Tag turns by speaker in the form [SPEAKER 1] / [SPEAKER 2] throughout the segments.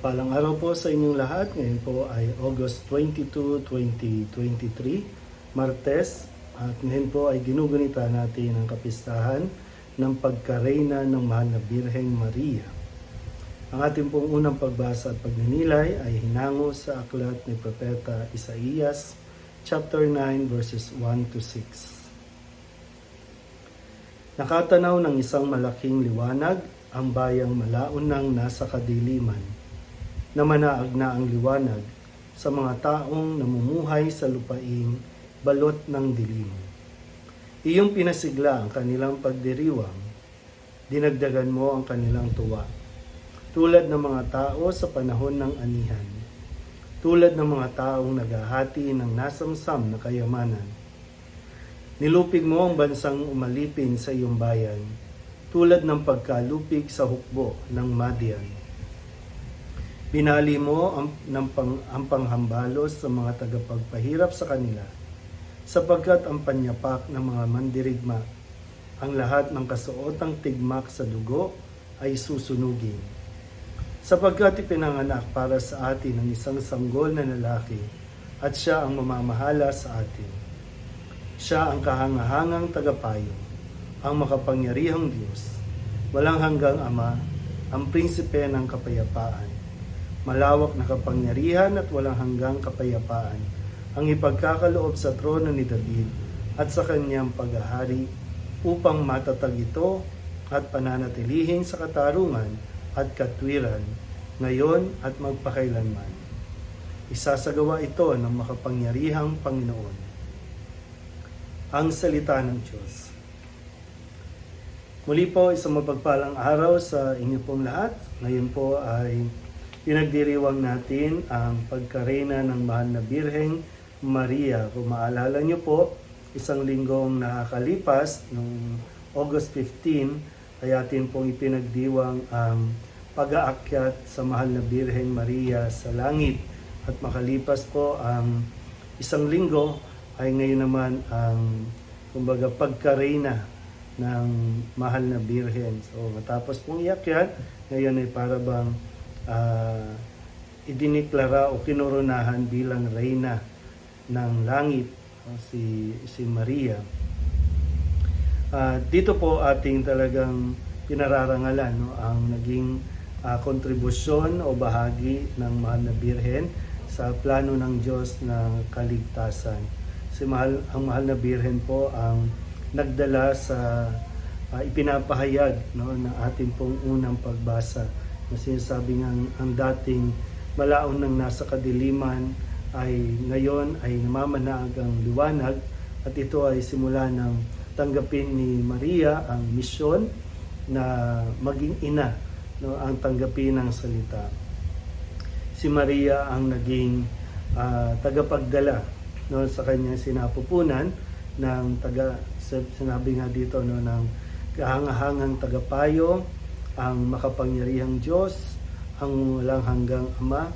[SPEAKER 1] Mapagpalang araw po sa inyong lahat. Ngayon po ay August 22, 2023, Martes. At ngayon po ay ginugunita natin ang kapistahan ng pagkareyna ng Mahal na Birheng Maria. Ang ating pong unang pagbasa at pagninilay ay hinango sa aklat ni Propeta Isaías, chapter 9, verses 1 to 6. Nakatanaw ng isang malaking liwanag ang bayang malaon ng nasa kadiliman na manaag na ang liwanag sa mga taong namumuhay sa lupaing balot ng dilim. Iyong pinasigla ang kanilang pagdiriwang, dinagdagan mo ang kanilang tuwa. Tulad ng mga tao sa panahon ng anihan, tulad ng mga taong naghahati ng nasamsam na kayamanan. Nilupig mo ang bansang umalipin sa iyong bayan, tulad ng pagkalupig sa hukbo ng Madian Binali mo ang, ng pang, ang panghambalos sa mga tagapagpahirap sa kanila, sapagkat ang panyapak ng mga mandirigma, ang lahat ng kasuotang tigmak sa dugo ay susunugin. Sapagkat ipinanganak para sa atin ang isang sanggol na lalaki, at siya ang mamamahala sa atin. Siya ang kahangahangang tagapayo, ang makapangyarihang Diyos, walang hanggang Ama, ang prinsipe ng kapayapaan malawak na kapangyarihan at walang hanggang kapayapaan ang ipagkakaloob sa trono ni David at sa kanyang paghahari upang matatag ito at pananatilihin sa katarungan at katwiran ngayon at magpakailanman. Isasagawa ito ng makapangyarihang Panginoon. Ang salita ng Diyos. Muli po, isang mapagpalang araw sa inyo pong lahat. Ngayon po ay pinagdiriwang natin ang pagkarena ng mahal na Birheng Maria. Kung maalala nyo po, isang linggong nakakalipas, noong August 15, ay atin pong ipinagdiwang ang pag-aakyat sa mahal na Birheng Maria sa langit. At makalipas po ang isang linggo, ay ngayon naman ang kumbaga pagkarena ng mahal na Birhen. So matapos pong iakyat, ngayon ay para bang uh, idiniklara o kinoronahan bilang reyna ng langit uh, si si Maria. Uh, dito po ating talagang pinararangalan no ang naging uh, kontribusyon o bahagi ng mahal na birhen sa plano ng Diyos na kaligtasan. Si mahal ang mahal na birhen po ang nagdala sa uh, ipinapahayag no ng ating pong unang pagbasa na sinasabi nga ang, ang dating malaon ng nasa kadiliman ay ngayon ay namamanag ang liwanag at ito ay simula ng tanggapin ni Maria ang misyon na maging ina no ang tanggapin ng salita. Si Maria ang naging uh, tagapagdala no sa kanyang sinapupunan ng taga sinabi nga dito no ng kahangahangang tagapayo ang makapangyarihang Diyos, ang walang hanggang Ama,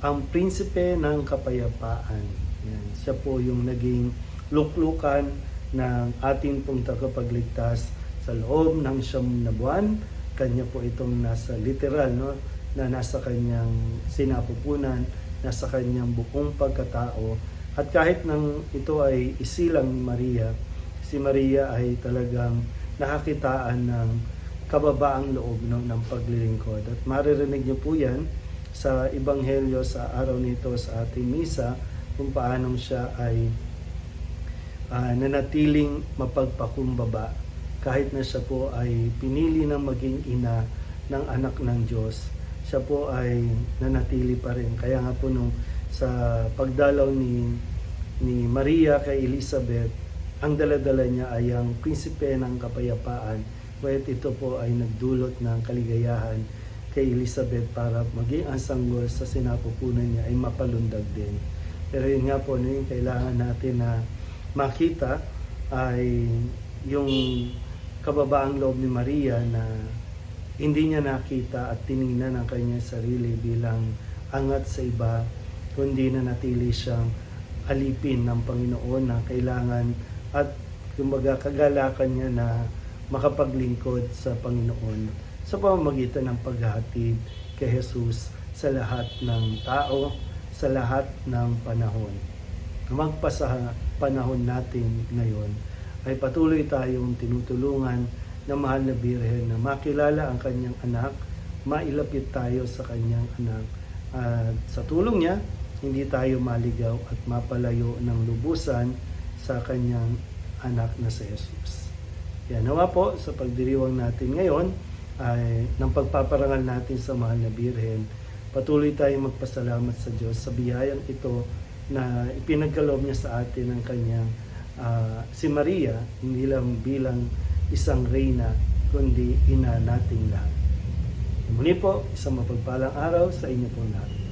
[SPEAKER 1] ang prinsipe ng kapayapaan. Yan. Siya po yung naging luklukan ng ating pong tagapagligtas sa loob ng siyam na buwan. Kanya po itong nasa literal, no? na nasa kanyang sinapupunan, nasa kanyang buong pagkatao. At kahit nang ito ay isilang ni Maria, si Maria ay talagang nakakitaan ng kababaang loob no, ng paglilingkod. At maririnig niyo po yan sa Ebanghelyo sa araw nito sa ating misa kung paanong siya ay uh, nanatiling mapagpakumbaba kahit na siya po ay pinili ng maging ina ng anak ng Diyos. Siya po ay nanatili pa rin. Kaya nga po nung sa pagdalaw ni ni Maria kay Elizabeth, ang daladala niya ay ang prinsipe ng kapayapaan Kaya't ito po ay nagdulot ng kaligayahan kay Elizabeth para maging ang sanggol sa sinapupunan niya ay mapalundag din. Pero yun nga po, no, yung kailangan natin na makita ay yung kababaang loob ni Maria na hindi niya nakita at tiningnan ang kanyang sarili bilang angat sa iba, kundi na natili siyang alipin ng Panginoon na kailangan at kumbaga kagalakan niya na makapaglingkod sa Panginoon sa pamamagitan ng paghahatid kay Jesus sa lahat ng tao, sa lahat ng panahon. Magpasa panahon natin ngayon ay patuloy tayong tinutulungan ng mahal na Birhen na makilala ang kanyang anak, mailapit tayo sa kanyang anak. At sa tulong niya, hindi tayo maligaw at mapalayo ng lubusan sa kanyang anak na si Jesus. Yan nawa po sa pagdiriwang natin ngayon ay ng pagpaparangal natin sa mahal na Birhen. Patuloy tayong magpasalamat sa Diyos sa biyayang ito na ipinagkaloob niya sa atin ang kanyang ah, si Maria, hindi lang bilang isang reyna, kundi ina nating lahat. Muli po, isang mapagpalang araw sa inyo pong lahat.